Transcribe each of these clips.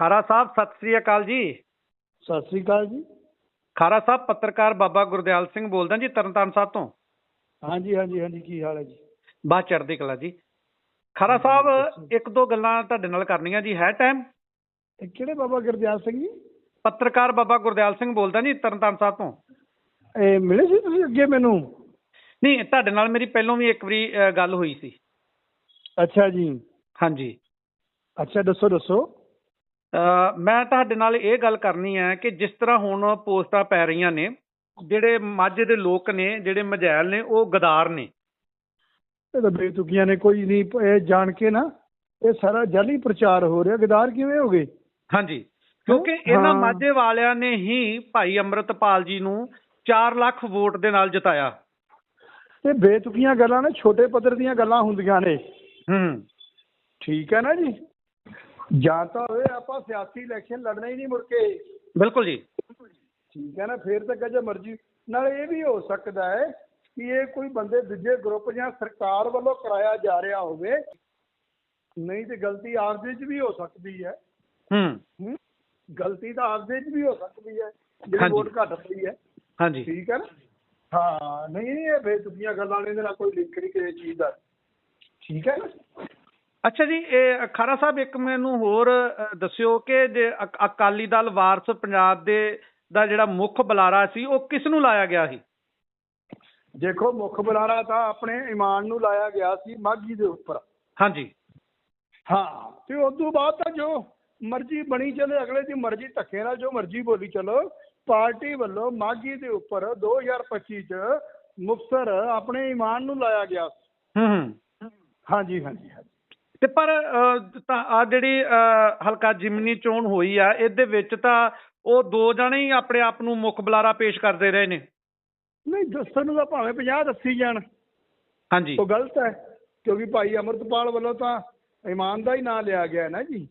ਖਾਰਾ ਸਾਹਿਬ ਸਤਿ ਸ੍ਰੀ ਅਕਾਲ ਜੀ। ਸਤਿ ਸ੍ਰੀ ਅਕਾਲ ਜੀ। ਖਾਰਾ ਸਾਹਿਬ ਪੱਤਰਕਾਰ ਬਾਬਾ ਗੁਰਦਿਆਲ ਸਿੰਘ ਬੋਲਦਾ ਜੀ ਤਰਨਤਾਰਨ ਸਾਹਿਬ ਤੋਂ। ਹਾਂਜੀ ਹਾਂਜੀ ਹਾਂਜੀ ਕੀ ਹਾਲ ਹੈ ਜੀ? ਬਾਤ ਚੜ੍ਹਦੀ ਕਲਾ ਜੀ। ਖਾਰਾ ਸਾਹਿਬ ਇੱਕ ਦੋ ਗੱਲਾਂ ਤੁਹਾਡੇ ਨਾਲ ਕਰਨੀਆਂ ਜੀ ਹੈ ਟਾਈਮ ਕਿਹੜੇ ਬਾਬਾ ਗੁਰਦਿਆਲ ਸਿੰਘ ਜੀ? ਪੱਤਰਕਾਰ ਬਾਬਾ ਗੁਰਦਿਆਲ ਸਿੰਘ ਬੋਲਦਾ ਜੀ ਤਰਨਤਾਰਨ ਸਾਹਿਬ ਤੋਂ। ਇਹ ਮਿਲੇ ਸੀ ਤੁਸੀਂ ਅੱਗੇ ਮੈਨੂੰ? ਨਹੀਂ ਤੁਹਾਡੇ ਨਾਲ ਮੇਰੀ ਪਹਿਲਾਂ ਵੀ ਇੱਕ ਵਾਰੀ ਗੱਲ ਹੋਈ ਸੀ। ਅੱਛਾ ਜੀ। ਹਾਂਜੀ। ਅੱਛਾ ਦੱਸੋ ਦੱਸੋ। ਮੈਂ ਤੁਹਾਡੇ ਨਾਲ ਇਹ ਗੱਲ ਕਰਨੀ ਹੈ ਕਿ ਜਿਸ ਤਰ੍ਹਾਂ ਹੁਣ ਪੋਸਟਾਂ ਪੈ ਰਹੀਆਂ ਨੇ ਜਿਹੜੇ ਮਾਝੇ ਦੇ ਲੋਕ ਨੇ ਜਿਹੜੇ ਮਝੈਲ ਨੇ ਉਹ ਗਦਾਰ ਨੇ। ਇਹ ਤਾਂ ਬੇਤੁਕੀਆਂ ਨੇ ਕੋਈ ਨਹੀਂ ਇਹ ਜਾਣ ਕੇ ਨਾ ਇਹ ਸਾਰਾ ਜਾਲੀ ਪ੍ਰਚਾਰ ਹੋ ਰਿਹਾ। ਗਦਾਰ ਕਿਵੇਂ ਹੋ ਗਏ? ਹਾਂਜੀ ਕਿਉਂਕਿ ਇਹਨਾਂ। ਮਾਝੇ ਵਾਲਿਆਂ ਨੇ ਹੀ ਭਾਈ ਅੰਮ੍ਰਿਤਪਾਲ ਜੀ ਨੂੰ 4 ਲੱਖ ਵੋਟ ਦੇ ਨਾਲ ਜਿਤਾਇਆ। ਇਹ ਬੇਤੁਕੀਆਂ ਗੱਲਾਂ ਨੇ ਛੋਟੇ ਪੱਧਰ ਦੀਆਂ ਗੱਲਾਂ ਹੁੰਦੀਆਂ ਨੇ। ਹੂੰ। ਠੀਕ ਹੈ ਨਾ ਜੀ? ਜਾਂ ਤਾਂ ਹੋਵੇ ਆਪਾਂ ਸਿਆਸੀ ਇਲੈਕਸ਼ਨ ਲੜਨਾ ਹੀ ਨਹੀਂ ਮੁੜ ਕੇ। ਬਿਲਕੁਲ ਜੀ। ਠੀਕ ਹੈ ਨਾ ਫੇਰ ਤਾਂ ਕਹੇ ਮਰਜ਼ੀ। ਨਾਲ ਇਹ ਵੀ ਹੋ ਸਕਦਾ ਹੈ ਕਿ ਇਹ ਕੋਈ ਬੰਦੇ ਦੂਜੇ ਗਰੁੱਪ ਜਾਂ ਸਰਕਾਰ ਵੱਲੋਂ ਕਰਾਇਆ ਜਾ ਰਿਹਾ ਹੋਵੇ। ਨਹੀਂ ਤੇ ਗਲਤੀ ਆਪਦੇ 'ਚ ਵੀ ਹੋ ਸਕਦੀ ਹੈ। ਹੂੰ? ਗਲਤੀ ਤਾਂ ਆਪਦੇ 'ਚ ਵੀ ਹੋ ਸਕਦੀ ਹੈ। ਜਿਹੜੀ। ਵੋਟ ਘੱਟ ਪਈ ਹੈ। ਹਾਂਜੀ। ਠੀਕ ਹੈ ਨਾ? ਹਾਂ ਨਹੀਂ ਇਹ ਬੇਤੁਕੀਆਂ ਗੱਲਾਂ ਨੇ ਇਹਦੇ ਨਾਲ ਕੋਈ ਲਿੰਕ ਨਹੀਂ ਕਿਸੇ ਚੀਜ਼ ਦਾ। ਠੀਕ ਹੈ ਨਾ? ਅੱਛਾ ਜੀ ਇਹ ਖਾਰਾ ਸਾਹਿਬ ਇੱਕ ਮੈਨੂੰ ਹੋਰ ਦੱਸਿਓ ਕਿ ਜੇ ਅਕ- ਅਕਾਲੀ ਦਲ ਵਾਰਸ ਪੰਜਾਬ ਦੇ ਦਾ ਜਿਹੜਾ ਮੁੱਖ ਬੁਲਾਰਾ ਸੀ ਉਹ ਕਿਸ ਨੂੰ ਲਾਇਆ ਗਿਆ ਸੀ? ਦੇਖੋ ਮੁੱਖ ਬੁਲਾਰਾ ਤਾਂ ਆਪਣੇ ਇਮਾਨ ਨੂੰ ਲਾਇਆ ਗਿਆ ਸੀ ਮਾਗੀ ਦੇ ਉੱਪਰ। ਹਾਂਜੀ। ਹਾਂ ਤੇ ਉਸ ਤੋਂ ਬਾਅਦ ਤਾਂ ਜੋ ਮਰਜ਼ੀ ਬਣੀ ਚੱਲੇ ਅਗਲੇ ਦੀ ਮਰਜ਼ੀ ਧੱਕੇ ਨਾਲ ਜੋ ਮਰਜ਼ੀ ਬੋਲੀ ਚਲੋ ਪਾਰਟੀ ਵੱਲੋਂ ਮਾਗੀ ਦੇ ਉੱਪਰ 2025 ਚ ਮੁਕਤਸਰ ਆਪਣੇ ਇਮਾਨ ਨੂੰ ਲਾਇਆ ਗਿਆ ਹੂੰ। ਹਾਂਜੀ ਹਾਂਜੀ ਹਾਂਜੀ। ਤੇ ਪਰ ਤਾਂ ਆ ਜਿਹੜੀ ਹਲਕਾ ਜਿਮਨੀ ਚੋਣ ਹੋਈ ਆ ਇਹਦੇ ਵਿੱਚ ਤਾਂ ਉਹ ਦੋ ਜਣੇ ਹੀ ਆਪਣੇ ਆਪ ਨੂੰ ਮੁੱਖ ਬੁਲਾਰਾ ਪੇਸ਼ ਕਰਦੇ ਰਹੇ ਨੇ। ਨਹੀਂ ਦੱਸਣ ਨੂੰ ਤਾਂ ਭਾਵੇਂ 50 ਦੱਸੀ ਜਾਣ। ਹਾਂਜੀ। ਉਹ ਗਲਤ ਹੈ ਕਿਉਂਕਿ ਭਾਈ ਅਮਰਤਪਾਲ ਵੱਲੋਂ ਤਾਂ ਇਮਾਨ ਦਾ ਹੀ ਨਾਂ ਲਿਆ ਗਿਆ ਹੈ ਨਾ ਜੀ।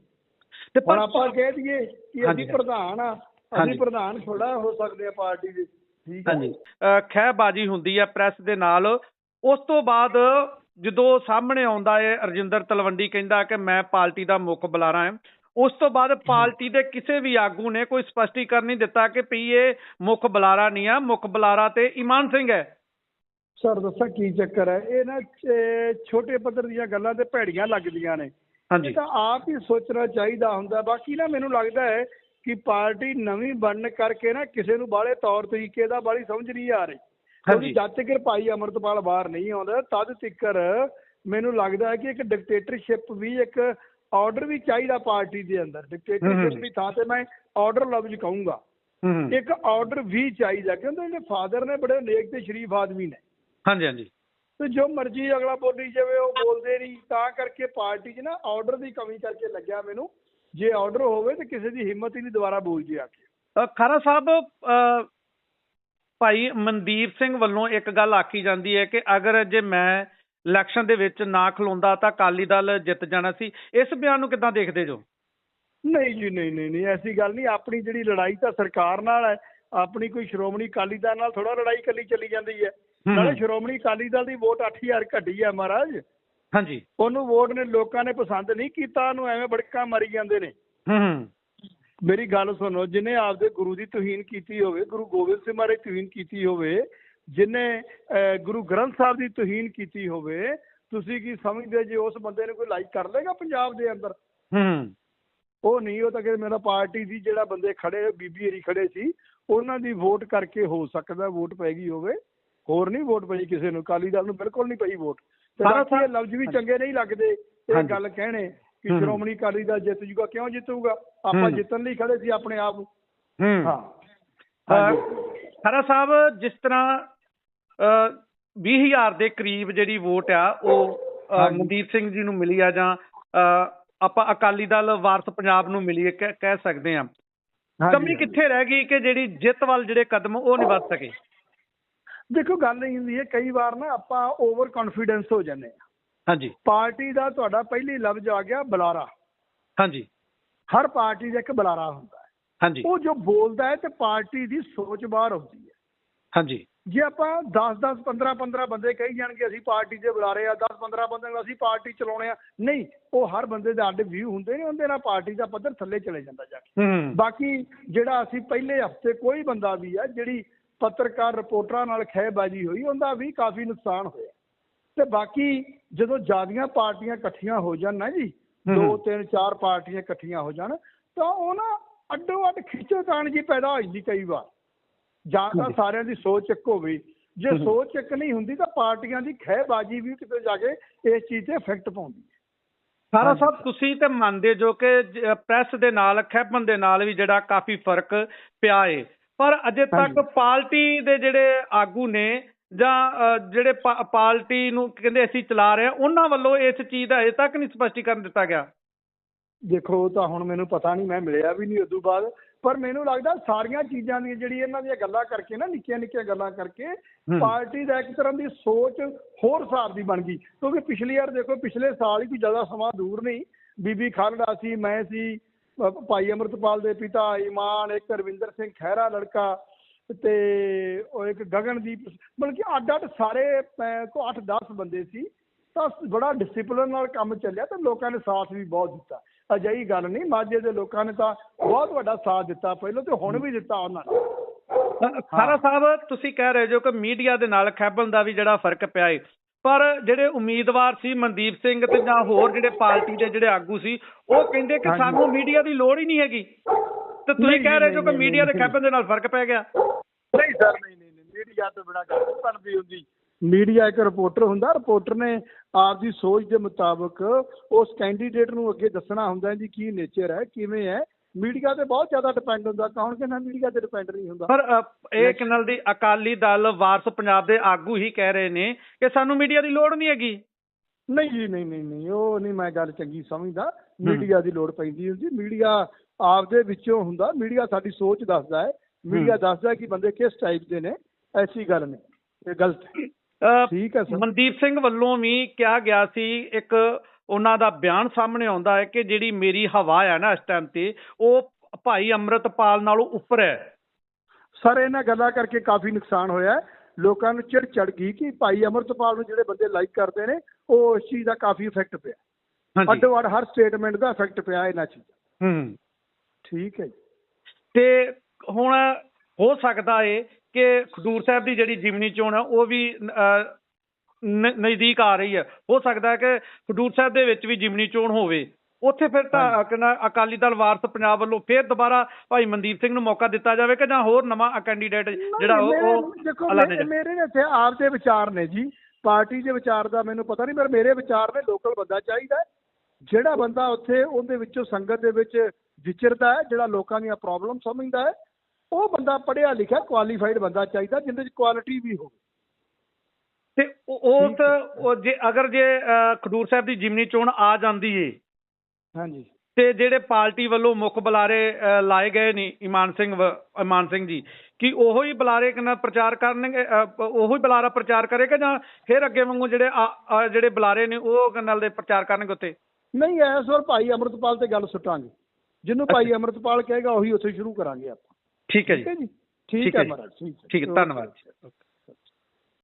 ਤੇ ਪਰ ਆਪਾਂ ਕਹਿ ਦਈਏ ਕਿ। ਅਸੀਂ ਪ੍ਰਧਾਨ ਆ। ਅਸੀਂ ਪ੍ਰਧਾਨ ਥੋੜਾ ਹੋ ਸਕਦੇ ਆ ਪਾਰਟੀ ਦੇ। ਠੀਕ ਹੈ ਹਾਂਜੀ। ਖਹਿਬਾਜ਼ੀ ਹੁੰਦੀ ਹੈ ਪ੍ਰੈਸ ਦੇ ਨਾਲ। ਉਸ ਤੋਂ ਬਾਅਦ ਜਦੋਂ ਸਾਹਮਣੇ ਆਉਂਦਾ ਹੈ ਰਜਿੰਦਰ ਤਲਵੰਡੀ ਕਹਿੰਦਾ ਕਿ ਮੈਂ ਪਾਰਟੀ ਦਾ ਮੁੱਖ ਬੁਲਾਰਾ ਹਾਂ ਉਸ ਤੋਂ ਬਾਅਦ ਪਾਰਟੀ ਦੇ ਕਿਸੇ ਵੀ ਆਗੂ ਨੇ ਕੋਈ ਸਪਸ਼ਟੀਕਰਨ ਨਹੀਂ ਦਿੱਤਾ ਕਿ ਵੀ ਇਹ ਮੁੱਖ ਬੁਲਾਰਾ ਨਹੀਂ ਆ ਮੁੱਖ ਬੁਲਾਰਾ ਤੇ ਇਮਾਨ ਸਿੰਘ ਹੈ। ਸਰ ਦੱਸਾਂ ਕੀ ਚੱਕਰ ਹੈ? ਇਹ ਨਾ ਛੋਟੇ ਪੱਧਰ ਦੀਆਂ ਗੱਲਾਂ ਤੇ ਭੈੜੀਆਂ ਲੱਗਦੀਆਂ ਨੇ। ਹਾਂਜੀ। ਤਾਂ ਆਪ ਹੀ ਸੋਚਣਾ ਚਾਹੀਦਾ ਹੁੰਦਾ। ਬਾਕੀ ਨਾ ਮੈਨੂੰ ਲੱਗਦਾ ਹੈ ਕਿ ਪਾਰਟੀ ਨਵੀਂ ਬਣਨ ਕਰਕੇ ਨਾ ਕਿਸੇ ਨੂੰ ਬਾਹਲੇ ਤੌਰ ਤਰੀਕੇ ਦਾ ਬਾਹਲੀ ਸਮਝ ਨਹੀਂ ਆ ਰਹੀ। ਕਿਉਂਕਿ ਜਦ ਤੱਕ ਭਾਈ ਅਮਰਤਪਾਲ ਬਾਹਰ ਨਹੀਂ ਆਉਂਦਾ ਤਦ ਤੱਕਰ ਮੈਨੂੰ ਲੱਗਦਾ ਹੈ ਕਿ ਇੱਕ ਡਿਕਟੇਟਰਸ਼ਿਪ ਵੀ ਇੱਕ ਆਰਡਰ ਵੀ ਚਾਹੀਦਾ ਪਾਰਟੀ ਦੇ ਅੰਦਰ। ਡਿਕਟੇਟਰਸ਼ਿਪ। ਦੀ ਥਾਂ ਤੇ ਮੈਂ ਆਰਡਰ ਲਫ਼ਜ਼ ਕਹੂੰਗਾ। ਇੱਕ ਆਰਡਰ ਵੀ ਚਾਹੀਦਾ ਕਿਉਂਕਿ ਇਹਦੇ ਫਾਦਰ ਨੇ ਬੜੇ ਨੇਕ ਤੇ ਸ਼ਰੀਫ ਆਦਮੀ ਨੇ। ਹਾਂਜੀ ਹਾਂਜੀ। ਤੇ ਜੋ ਮਰਜ਼ੀ ਅਗਲਾ ਬੋਲੀ ਜਾਵੇ ਉਹ ਬੋਲਦੇ ਨਹੀਂ। ਤਾਂ ਕਰਕੇ ਪਾਰਟੀ 'ਚ ਨਾ ਆਰਡਰ ਦੀ ਕਮੀ ਕਰਕੇ ਲੱਗਿਆ ਮੈਨੂੰ। ਜੇ ਆਰਡਰ ਹੋਵੇ ਤੇ ਕਿਸੇ ਦੀ ਹਿੰਮਤ ਹੀ ਨਹੀਂ ਦੁਬਾਰਾ ਬੋਲ ਜੇ ਆ ਕੇ। ਖਾਰਾ ਸਾਹਿਬ ਭਾਈ ਮਨਦੀਪ ਸਿੰਘ ਵੱਲੋਂ ਇੱਕ ਗੱਲ ਆਖੀ ਜਾਂਦੀ ਹੈ ਕਿ ਅਗਰ ਜੇ ਮੈਂ ਇਲੈਕਸ਼ਨ ਦੇ ਵਿੱਚ ਨਾ ਖਲੋਂਦਾ ਤਾਂ ਅਕਾਲੀ ਦਲ ਜਿੱਤ ਜਾਣਾ ਸੀ। ਇਸ ਬਿਆਨ ਨੂੰ ਕਿੱਦਾਂ ਦੇਖਦੇ ਜੋ? ਨਹੀਂ ਜੀ ਨਹੀਂ ਨਹੀਂ ਨਹੀਂ ਐਸੀ ਗੱਲ ਨਹੀਂ। ਆਪਣੀ ਜਿਹੜੀ ਲੜਾਈ ਤਾਂ ਸਰਕਾਰ ਨਾਲ ਹੈ। ਆਪਣੀ ਕੋਈ ਸ਼੍ਰੋਮਣੀ ਅਕਾਲੀ ਦਲ ਨਾਲ ਥੋੜਾ ਲੜਾਈ ਕੱਲੀ ਚੱਲੀ ਜਾਂਦੀ ਹੈ। ਨਾਲੇ ਸ਼੍ਰੋਮਣੀ ਅਕਾਲੀ ਦਲ ਦੀ ਵੋਟ 8000 ਘਟੀ ਹੈ ਮਹਾਰਾਜ। ਹਾਂਜੀ। ਉਹਨੂੰ ਵੋਟ ਨੇ ਲੋਕਾਂ ਨੇ ਪਸੰਦ ਨਹੀਂ ਕੀਤਾ ਉਹਨੂੰ ਐਵੇਂ ਬੜਕਾਂ ਮਾਰੀ ਜਾਂਦੇ ਨੇ। ਹੂੰ ਹੂੰ। ਮੇਰੀ ਗੱਲ ਸੁਣੋ ਜਿਹਨੇ ਆਪਦੇ ਗੁਰੂ ਦੀ ਤੋਹੀਨ ਕੀਤੀ ਹੋਵੇ ਗੁਰੂ ਗੋਬਿੰਦ ਸਿੰਘ ਮਹਾਰਾਜ ਦੀ ਤੋਹੀਨ ਕੀਤੀ ਹੋਵੇ ਜਿਹਨੇ ਗੁਰੂ ਗ੍ਰੰਥ ਸਾਹਿਬ ਦੀ ਤੋਹੀਨ ਕੀਤੀ ਹੋਵੇ ਤੁਸੀਂ ਕੀ ਸਮਝਦੇ ਜੇ ਉਸ ਬੰਦੇ ਨੂੰ ਕੋਈ ਲਾਈਕ ਕਰ ਲੇਗਾ ਪੰਜਾਬ ਦੇ ਅੰਦਰ? ਹੂੰ। ਉਹ ਨਹੀਂ ਉਹ ਤਾਂ ਕਿ ਮੇਰਾ ਪਾਰਟੀ ਦੀ ਜਿਹੜਾ ਬੰਦੇ ਖੜੇ ਬੀਬੀ ਹਰੀ ਖੜੇ ਸੀ ਉਹਨਾਂ ਦੀ ਵੋਟ ਕਰਕੇ ਹੋ ਸਕਦਾ ਵੋਟ ਪੈ ਗਈ ਹੋਵੇ। ਹੋਰ ਨਹੀਂ ਵੋਟ ਪਈ ਕਿਸੇ ਨੂੰ ਅਕਾਲੀ ਦਲ ਨੂੰ ਬਿਲਕੁਲ ਨਹੀਂ ਪਈ ਵੋਟ। ਤੇ ਸਾਰਾ ਬਾਕੀ ਇਹ ਲਫ਼ਜ਼ ਵੀ ਚੰਗੇ ਨਹੀਂ ਲੱਗਦੇ ਇਹ। ਗੱਲ ਕਹਿਣੇ। ਕਿ। ਸ਼੍ਰੋਮਣੀ ਅਕਾਲੀ ਦਲ ਜਿੱਤ ਜੂਗਾ ਕਿਉਂ ਜਿੱਤੂਗਾ ਆਪਾਂ। ਜਿੱਤਣ ਲਈ ਖੜੇ ਸੀ ਆਪਣੇ ਆਪ ਨੂੰ ਹੂੰ। ਖਰਾ ਸਾਹਿਬ ਜਿਸ ਤਰ੍ਹਾਂ ਅ, 20000 ਦੇ ਕਰੀਬ ਜਿਹੜੀ ਵੋਟ ਆ ਉਹ। ਮਨਦੀਪ ਸਿੰਘ ਜੀ ਨੂੰ ਮਿਲੀ ਆ ਜਾਂ ਆਪਾਂ ਅਕਾਲੀ ਦਲ ਵਾਰਸ ਪੰਜਾਬ ਨੂੰ ਮਿਲੀ ਕਹਿ ਸਕਦੇ ਆ ਕਮੀ। ਕਿੱਥੇ ਰਹਿ ਗਈ ਕਿ ਜਿਹੜੀ ਜਿੱਤ ਵੱਲ ਜਿਹੜੇ ਕਦਮ ਉਹ ਨਹੀਂ ਵੱਧ ਸਕੇ ਦੇਖੋ ਗੱਲ ਇਹ ਹੁੰਦੀ ਹੈ ਕਈ ਵਾਰ ਨਾ ਆਪਾਂ ਓਵਰ ਕੌਨਫੀਡੈਂਸ ਹੋ ਜਾਂਦੇ ਆ ਹਾਂਜੀ। ਪਾਰਟੀ ਦਾ ਤੁਹਾਡਾ ਪਹਿਲੀ ਲਫ਼ਜ਼ ਆ ਗਿਆ ਬੁਲਾਰਾ। ਹਾਂਜੀ। ਹਰ ਪਾਰਟੀ ਦਾ ਇੱਕ ਬੁਲਾਰਾ ਹੁੰਦਾ ਹੈ। ਹਾਂਜੀ। ਉਹ ਜੋ ਬੋਲਦਾ ਹੈ ਤੇ ਪਾਰਟੀ ਦੀ ਸੋਚ ਬਾਹਰ ਆਉਂਦੀ ਹੈ। ਹਾਂਜੀ। ਜੇ ਆਪਾਂ 10 10 15 15 ਬੰਦੇ ਕਹੀ ਜਾਣਗੇ ਅਸੀਂ ਪਾਰਟੀ ਦੇ ਬੁਲਾਰੇ ਆ 10 15 ਬੰਦੇ ਨੂੰ ਅਸੀਂ ਪਾਰਟੀ ਚਲਾਉਣੇ ਆ ਨਹੀਂ ਉਹ ਹਰ ਬੰਦੇ ਦੇ ਅੱਡ ਵਿਊ ਹੁੰਦੇ ਨੇ ਉਹਦੇ ਨਾਲ ਪਾਰਟੀ ਦਾ ਪੱਧਰ ਥੱਲੇ ਚਲੇ ਜਾਂਦਾ ਜਾ ਕੇ। ਬਾਕੀ ਜਿਹੜਾ ਅਸੀਂ ਪਹਿਲੇ ਹਫ਼ਤੇ ਕੋਈ ਬੰਦਾ ਵੀ ਆ ਜਿਹੜੀ ਪੱਤਰਕਾਰ ਰਿਪੋਰਟਰਾਂ ਨਾਲ ਖਹਿਬਾਜ਼ੀ ਹੋਈ ਉਹਦਾ ਵੀ ਕਾਫੀ ਨੁਕਸਾਨ ਹੋਇਆ। ਤੇ ਬਾਕੀ ਜਦੋਂ ਜਿਆਦੀਆਂ ਪਾਰਟੀਆਂ ਇਕੱਠੀਆਂ ਹੋ ਜਾਣ ਨਾ ਜੀ। ਦੋ ਤਿੰਨ ਚਾਰ ਪਾਰਟੀਆਂ ਇਕੱਠੀਆਂ ਹੋ ਜਾਣ ਤਾਂ ਉਹ ਨਾ ਅੱਡੋ ਅੱਡ ਖਿੱਚੋਤਾਣ ਜੀ ਪੈਦਾ ਹੋ ਜਾਂਦੀ ਕਈ ਵਾਰ ਜਾਂ ਤਾਂ। ਸਾਰਿਆਂ ਦੀ ਸੋਚ ਇੱਕ ਹੋਵੇ ਜੇ। ਸੋਚ ਇੱਕ ਨਹੀਂ ਹੁੰਦੀ ਤਾਂ ਪਾਰਟੀਆਂ ਦੀ ਖਹਿਬਾਜ਼ੀ ਵੀ ਕਿਤੇ ਜਾ ਕੇ ਇਸ ਚੀਜ਼ ਤੇ ਇਫੈਕਟ ਪਾਉਂਦੀ ਹੈ ਸਾਰਾ। ਸਾਹਿਬ ਤੁਸੀਂ ਤੇ ਮੰਨਦੇ ਜੋ ਕਿ ਪ੍ਰੈਸ ਦੇ ਨਾਲ ਖੈਬਨ ਦੇ ਨਾਲ ਵੀ ਜਿਹੜਾ ਕਾਫੀ ਫ਼ਰਕ ਪਿਆ ਏ ਪਰ ਅਜੇ ਤੱਕ। ਪਾਰਟੀ ਦੇ ਜਿਹੜੇ ਆਗੂ ਨੇ ਜਾਂ ਜਿਹੜੇ ਪਾਰਟੀ ਨੂੰ ਕਹਿੰਦੇ ਅਸੀਂ ਚਲਾ ਰਹੇ ਹਾਂ ਉਹਨਾਂ ਵੱਲੋਂ ਇਸ ਚੀਜ਼ ਦਾ ਅਜੇ ਤੱਕ ਨਹੀਂ ਸਪਸ਼ਟੀਕਰਨ ਦਿੱਤਾ ਗਿਆ। ਦੇਖੋ ਤਾਂ ਹੁਣ ਮੈਨੂੰ ਪਤਾ ਨਹੀਂ ਮੈਂ ਮਿਲਿਆ ਵੀ ਨਹੀਂ ਉਦੋਂ ਬਾਅਦ। ਪਰ ਮੈਨੂੰ ਲੱਗਦਾ ਸਾਰੀਆਂ ਚੀਜ਼ਾਂ ਦੀਆਂ ਜਿਹੜੀ ਇਹਨਾਂ ਦੀਆਂ ਗੱਲਾਂ ਕਰਕੇ ਨਾ ਨਿੱਕੀਆਂ ਨਿੱਕੀਆਂ ਗੱਲਾਂ ਕਰਕੇ ਪਾਰਟੀ ਦਾ ਇੱਕ ਤਰ੍ਹਾਂ ਦੀ ਸੋਚ ਹੋਰ ਹਿਸਾਬ ਦੀ ਬਣ ਗਈ। ਕਿਉਂਕਿ ਪਿਛਲੀ ਵਾਰ ਦੇਖੋ ਪਿਛਲੇ ਸਾਲ ਹੀ ਕੋਈ ਜ਼ਿਆਦਾ ਸਮਾਂ ਦੂਰ ਨਹੀਂ। ਬੀਬੀ ਖਾਲੜਾ ਸੀ ਮੈਂ ਸੀ ਭਾਈ ਅਮਰਤਪਾਲ ਦੇ ਪਿਤਾ ਇਮਾਨ ਇੱਕ ਰਵਿੰਦਰ ਸਿੰਘ ਖਹਿਰਾ ਲੜਕਾ। ਤੇ ਉਹ ਇੱਕ ਗਗਨਦੀਪ ਬਲਕਿ ਅੱਡ ਅੱਡ ਸਾਰੇ ਕੋ 8-10 ਬੰਦੇ ਸੀ ਤਾਂ ਬੜਾ ਡਿਸਪਲਿਨ ਨਾਲ ਕੰਮ ਚੱਲਿਆ ਤੇ ਲੋਕਾਂ ਨੇ ਸਾਥ ਵੀ ਬਹੁਤ ਦਿੱਤਾ। ਅਜਿਹੀ ਗੱਲ ਨਹੀਂ ਮਾਝੇ ਦੇ ਲੋਕਾਂ ਨੇ ਤਾਂ ਬਹੁਤ ਵੱਡਾ ਸਾਥ ਦਿੱਤਾ ਪਹਿਲਾਂ ਤੇ ਹੁਣ ਵੀ ਦਿੱਤਾ ਉਹਨਾਂ ਨੇ। ਖਾਰਾ ਸਾਹਿਬ ਤੁਸੀਂ ਕਹਿ ਰਹੇ ਜੋ ਕਿ ਮੀਡੀਆ ਦੇ ਨਾਲ ਖੈਬਨ ਦਾ ਵੀ ਜਿਹੜਾ ਫ਼ਰਕ ਪਿਆ ਏ। ਪਰ ਜਿਹੜੇ ਉਮੀਦਵਾਰ ਸੀ ਮਨਦੀਪ ਸਿੰਘ ਤੇ ਜਾਂ ਹੋਰ ਜਿਹੜੇ ਪਾਰਟੀ ਦੇ ਜਿਹੜੇ ਆਗੂ ਸੀ ਉਹ ਕਹਿੰਦੇ ਕਿ। ਸਾਨੂੰ ਮੀਡੀਆ ਦੀ ਲੋੜ ਹੀ ਨਹੀਂ ਹੈਗੀ। ਤੇ ਤੁਸੀਂ ਕਹਿ ਰਹੇ ਜੋ ਕਿ ਮੀਡੀਆ ਦੇ। ਖੈਬਨ ਦੇ ਨਾਲ ਫ਼ਰਕ ਪੈ ਗਿਆ। ਨਹੀਂ ਸਰ ਨਹੀਂ ਨਹੀਂ ਮੀਡੀਆ ਤੋਂ ਬਿਨਾ ਗੱਲ ਨਹੀਂ ਬਣਦੀ ਹੁੰਦੀ। ਮੀਡੀਆ ਇੱਕ ਰਿਪੋਰਟਰ ਹੁੰਦਾ ਰਿਪੋਰਟਰ ਨੇ ਆਪਦੀ ਸੋਚ ਦੇ ਮੁਤਾਬਕ ਉਸ ਕੈਂਡੀਡੇਟ ਨੂੰ ਅੱਗੇ ਦੱਸਣਾ ਹੁੰਦਾ ਜੀ ਕੀ ਨੇਚਰ ਹੈ ਕਿਵੇਂ ਹੈ। ਮੀਡੀਆ ਤੇ ਬਹੁਤ ਜ਼ਿਆਦਾ ਡਿਪੈਂਡ ਹੁੰਦਾ ਕੌਣ ਕਹਿੰਦਾ ਮੀਡੀਆ ਤੇ ਡਿਪੈਂਡ ਨਹੀਂ ਹੁੰਦਾ। ਪਰ ਇਹ ਕਿਨਲ ਦੀ ਅਕਾਲੀ ਦਲ ਵਾਰਸ ਪੰਜਾਬ ਦੇ ਆਗੂ ਹੀ ਕਹਿ ਰਹੇ ਨੇ ਕਿ ਸਾਨੂੰ ਮੀਡੀਆ ਦੀ ਲੋੜ ਨਹੀਂ ਹੈਗੀ। ਨਹੀਂ ਜੀ ਨਹੀਂ ਨਹੀਂ ਨਹੀਂ ਉਹ ਨਹੀਂ ਮੈਂ ਗੱਲ ਚੰਗੀ ਸਮਝਦਾ। ਮੀਡੀਆ ਦੀ ਲੋੜ ਪੈਂਦੀ ਹੁੰਦੀ ਮੀਡੀਆ ਆਪਦੇ ਵਿੱਚੋਂ ਹੁੰਦਾ ਮੀਡੀਆ ਸਾਡੀ ਸੋਚ ਦੱਸਦਾ ਹੈ। ਮੀਡੀਆ ਦੱਸਦਾ ਕਿ ਬੰਦੇ ਕਿਸ ਟਾਈਪ ਦੇ ਨੇ ਐਸੀ ਗੱਲ ਨਹੀਂ ਇਹ ਗਲਤ ਹੈ। ਠੀਕ ਹੈ ਸਰ। ਮਨਦੀਪ ਸਿੰਘ ਵੱਲੋਂ ਵੀ ਕਿਹਾ ਗਿਆ ਸੀ ਇੱਕ ਉਹਨਾਂ ਦਾ ਬਿਆਨ ਸਾਹਮਣੇ ਆਉਂਦਾ ਹੈ ਕਿ ਜਿਹੜੀ ਮੇਰੀ ਹਵਾ ਹੈ ਨਾ ਇਸ ਟਾਈਮ ਤੇ ਉਹ ਭਾਈ ਅੰਮ੍ਰਿਤਪਾਲ ਨਾਲੋਂ ਉੱਪਰ ਹੈ। ਸਰ ਇਹਨਾਂ ਗੱਲਾਂ ਕਰਕੇ ਕਾਫੀ ਨੁਕਸਾਨ ਹੋਇਆ ਹੈ। ਲੋਕਾਂ ਨੂੰ ਚਿੜ ਚੜ ਗਈ ਕਿ ਭਾਈ ਅਮਰਤਪਾਲ ਨੂੰ ਜਿਹੜੇ ਬੰਦੇ ਲਾਈਕ ਕਰਦੇ ਨੇ ਉਹ ਇਸ ਚੀਜ਼ ਦਾ ਕਾਫੀ ਇਫੈਕਟ ਪਿਆ ਹਾਂਜੀ। ਅੱਡੋ ਅੱਡ ਹਰ ਸਟੇਟਮੈਂਟ ਦਾ ਇਫੈਕਟ ਪਿਆ ਇਹਨਾਂ ਚੀਜ਼ਾਂ ਹੂੰ। ਠੀਕ ਹੈ ਜੀ। ਤੇ ਹੁਣ ਹੋ ਸਕਦਾ ਏ ਕਿ ਖਡੂਰ ਸਾਹਿਬ ਦੀ ਜਿਹੜੀ ਜਿਮਨੀ ਚੋਣ ਹੈ ਉਹ ਵੀ ਨਜ਼ਦੀਕ ਆ ਰਹੀ ਹੈ ਹੋ ਸਕਦਾ ਹੈ ਕਿ ਖਡੂਰ ਸਾਹਿਬ ਦੇ ਵਿੱਚ ਵੀ ਜਿਮਨੀ ਚੋਣ ਹੋਵੇ। ਉੱਥੇ ਫਿਰ ਤਾਂ ਅਕਾਲੀ ਦਲ ਵਾਰਸ ਪੰਜਾਬ ਵੱਲੋਂ ਫਿਰ ਦੁਬਾਰਾ ਭਾਈ ਮਨਦੀਪ ਸਿੰਘ ਨੂੰ ਮੌਕਾ ਦਿੱਤਾ ਜਾਵੇ ਕਿ ਜਾਂ ਹੋਰ ਨਵਾਂ ਕੈਂਡੀਡੇਟ ਜਿਹੜਾ ਉਹ ਮੇਰੇ- ਇੱਥੇ ਆਪਦੇ ਵਿਚਾਰ ਨੇ ਜੀ। ਪਾਰਟੀ ਦੇ ਵਿਚਾਰ ਦਾ ਮੈਨੂੰ ਪਤਾ ਨਹੀਂ ਪਰ ਮੇਰੇ ਵਿਚਾਰ ਨੇ ਲੋਕਲ ਬੰਦਾ ਚਾਹੀਦਾ। ਜਿਹੜਾ ਬੰਦਾ ਉੱਥੇ ਉਹਦੇ ਵਿੱਚੋਂ ਸੰਗਤ ਦੇ ਵਿੱਚ ਵਿਚਰਦਾ ਹੈ ਜਿਹੜਾ ਲੋਕਾਂ ਦੀਆਂ ਪ੍ਰੋਬਲਮ ਸਮਝਦਾ ਹੈ ਉਹ ਬੰਦਾ ਪੜ੍ਹਿਆ ਲਿਖਿਆ ਕੁਆਲੀਫਾਈਡ ਬੰਦਾ ਚਾਹੀਦਾ ਜਿਹਦੇ ਵਿੱਚ ਕੁਆਲਿਟੀ ਵੀ ਹੋਵੇ। ਤੇ ਉਸ। ਉਹ ਜੇ ਅਗਰ ਜੇ ਖਡੂਰ ਸਾਹਿਬ ਦੀ ਜਿਮਨੀ ਚੋਣ ਆ ਜਾਂਦੀ ਏ ਹਾਂਜੀ। ਤੇ ਜਿਹੜੇ ਪਾਰਟੀ ਵੱਲੋਂ ਮੁੱਖ ਬੁਲਾਰੇ ਲਾਏ ਗਏ ਨੇ ਇਮਾਨ ਸਿੰਘ ਇਮਾਨ ਸਿੰਘ ਜੀ ਕੀ ਉਹੋ ਹੀ ਬੁਲਾਰੇ ਕਿਨਾਂ ਪ੍ਰਚਾਰ ਕਰਨਗੇ ਉਹੋ ਹੀ ਬੁਲਾਰਾ ਪ੍ਰਚਾਰ ਕਰੇਗਾ ਜਾਂ ਫਿਰ ਅੱਗੇ ਵਾਂਗੂ ਜਿਹੜੇ ਜਿਹੜੇ ਬੁਲਾਰੇ ਨੇ ਉਹ ਕਿਨਾਂ ਦੇ ਪ੍ਰਚਾਰ ਕਰਨਗੇ ਉੱਤੇ? ਨਹੀਂ ਇਸ ਵਾਰ ਭਾਈ ਅਮਰਤਪਾਲ ਤੇ ਗੱਲ ਸੁੱਟਾਂਗੇ। ਜਿਹਨੂੰ ਭਾਈ ਅਮਰਤਪਾਲ ਕਹੇਗਾ ਉਹੀ ਉੱਥੇ ਸ਼ੁਰੂ ਕਰਾਂਗੇ ਆਪਾਂ। ਠੀਕ ਹੈ ਜੀ। ਠੀਕ ਹੈ। ਮਹਾਰਾਜ ਠੀਕ ਹੈ। ਧੰਨਵਾਦ ਜੀ।